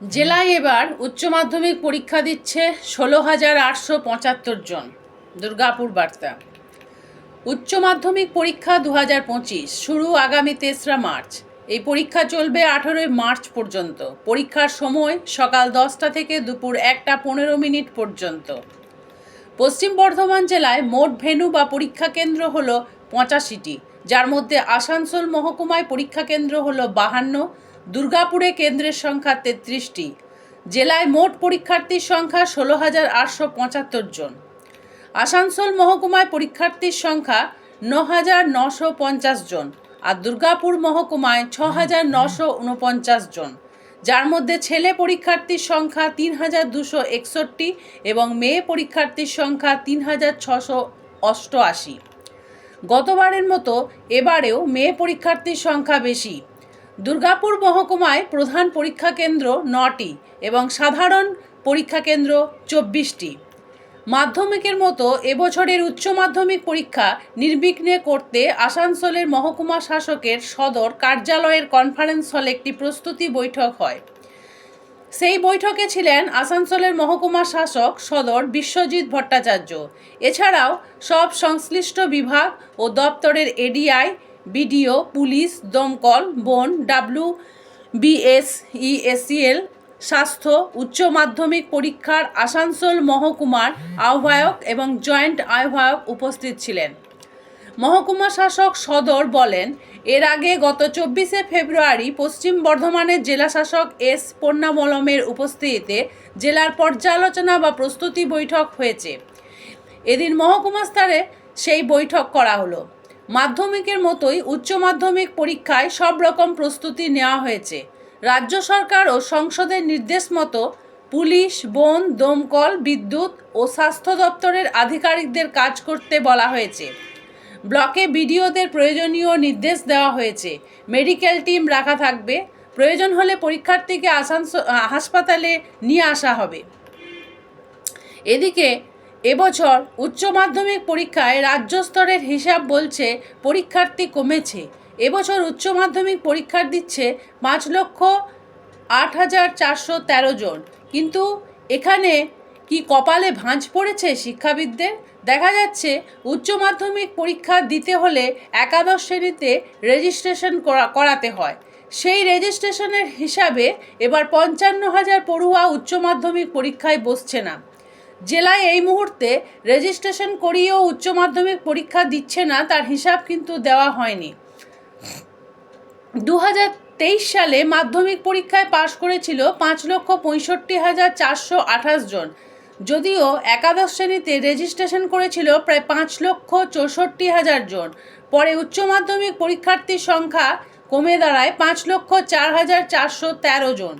জেলায় এবার উচ্চ মাধ্যমিক পরীক্ষা দিচ্ছে ষোলো হাজার আটশো পঁচাত্তর জন। দুর্গাপুর বার্তা। উচ্চ মাধ্যমিক পরীক্ষা দু হাজার পঁচিশ শুরু আগামী তেসরা মার্চ। এই পরীক্ষা চলবে আঠেরোই মার্চ পর্যন্ত। পরীক্ষার সময় সকাল দশটা থেকে দুপুর একটা পনেরো মিনিট পর্যন্ত। পশ্চিম বর্ধমান জেলায় মোট ভেন্যু বা পরীক্ষা কেন্দ্র হল পঁচাশিটি। যার মধ্যে আসানসোল মহকুমায় পরীক্ষা কেন্দ্র হল বাহান্ন দুর্গাপুরে কেন্দ্রের সংখ্যা তেত্রিশটি। জেলায় মোট পরীক্ষার্থীর সংখ্যা ষোলো হাজার আটশো পঁচাত্তর জন। আসানসোল মহকুমায় পরীক্ষার্থীর সংখ্যা ন হাজার নশো পঞ্চাশ জন আর দুর্গাপুর মহকুমায় ছ হাজার নশো উনপঞ্চাশ জন। যার মধ্যে ছেলে পরীক্ষার্থীর সংখ্যা তিন হাজার দুশো একষট্টি এবং মেয়ে পরীক্ষার্থীর সংখ্যা তিন হাজার ছশো অষ্টআশি। গতবারের মতো এবারেও মেয়ে পরীক্ষার্থীর সংখ্যা বেশি। দুর্গাপুর মহকুমায় প্রধান পরীক্ষা কেন্দ্র নটি এবং সাধারণ পরীক্ষা কেন্দ্র চব্বিশটি। মাধ্যমিকের মতো এবছরের উচ্চ মাধ্যমিক পরীক্ষা নির্বিঘ্নে করতে আসানসোলের মহকুমা শাসকের সদর কার্যালয়ের কনফারেন্স হলে একটি প্রস্তুতি বৈঠক হয়। সেই বৈঠকে ছিলেন আসানসোলের মহকুমা শাসক সদর বিশ্বজিৎ ভট্টাচার্য। এছাড়াও সব সংশ্লিষ্ট বিভাগ ও দপ্তরের এডিআই বিডিও, পুলিশ, দমকল, বন, ডাব্লিউ বিএস ইএসিএল স্বাস্থ্য, উচ্চ মাধ্যমিক পরীক্ষার আসানসোল মহকুমার আহ্বায়ক এবং জয়েন্ট আহ্বায়ক উপস্থিত ছিলেন। মহকুমা শাসক সদর বলেন, এর আগে গত চব্বিশে ফেব্রুয়ারি পশ্চিম বর্ধমানের জেলা শাসক এস পন্নামলমের উপস্থিতিতে জেলার পর্যালোচনা বা প্রস্তুতি বৈঠক হয়েছে। এদিন মহকুমা স্তরে সেই বৈঠক করা হলো। মাধ্যমিকের মতোই উচ্চ মাধ্যমিক পরীক্ষায় সব রকম প্রস্তুতি নেওয়া হয়েছে। রাজ্য সরকার ও সংসদের নির্দেশ মতো পুলিশ, বন, দমকল, বিদ্যুৎ ও স্বাস্থ্য দপ্তরের আধিকারিকদের কাজ করতে বলা হয়েছে। ব্লকে বিডিওদের প্রয়োজনীয় নির্দেশ দেওয়া হয়েছে। মেডিকেল টিম রাখা থাকবে। প্রয়োজন হলে পরীক্ষার্থীকে আসানসোল হাসপাতালে নিয়ে আসা হবে। এদিকে এবছর উচ্চ মাধ্যমিক পরীক্ষায় রাজ্য স্তরের হিসাব বলছে পরীক্ষার্থী কমেছে। এবছর উচ্চ মাধ্যমিক পরীক্ষা দিচ্ছে পাঁচ লক্ষ আট হাজার চারশো তেরো জন। কিন্তু এখানে কি কপালে ভাঁজ পড়েছে শিক্ষাবিদদের? দেখা যাচ্ছে উচ্চ মাধ্যমিক পরীক্ষা দিতে হলে একাদশ শ্রেণীতে রেজিস্ট্রেশন করা, করাতে হয়। সেই রেজিস্ট্রেশনের হিসাবে এবার পঞ্চান্ন হাজার পড়ুয়া উচ্চ মাধ্যমিক পরীক্ষায় বসছে না। জেলায় এই মুহূর্তে রেজিস্ট্রেশন করিয়েও উচ্চ মাধ্যমিক পরীক্ষা দিচ্ছে না, তার হিসাব কিন্তু দেওয়া হয়নি। দু তেইশ সালে মাধ্যমিক পরীক্ষায় পাশ করেছিল পাঁচ লক্ষ পঁয়ষট্টি হাজার চারশো আঠাশ জন। যদিও একাদশ শ্রেণীতে রেজিস্ট্রেশন করেছিল প্রায় পাঁচ লক্ষ চৌষট্টি হাজার জন। পরে উচ্চ মাধ্যমিক পরীক্ষার্থীর সংখ্যা কমে দাঁড়ায় পাঁচ লক্ষ চার হাজার চারশো তেরো জন।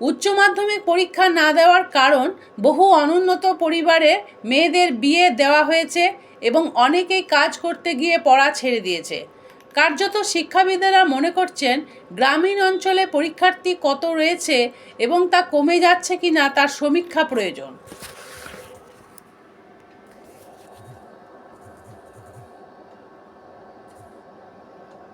উচ্চ মাধ্যমিক পরীক্ষা না দেওয়ার কারণ বহু অনুন্নত পরিবারে মেয়েদের বিয়ে দেওয়া হয়েছে এবং অনেকেই কাজ করতে গিয়ে পড়া ছেড়ে দিয়েছে। কার্যত শিক্ষাবিদেরা মনে করছেন, গ্রামীণ অঞ্চলে পরীক্ষার্থী কত রয়েছে এবং তা কমে যাচ্ছে কি না তার সমীক্ষা প্রয়োজন।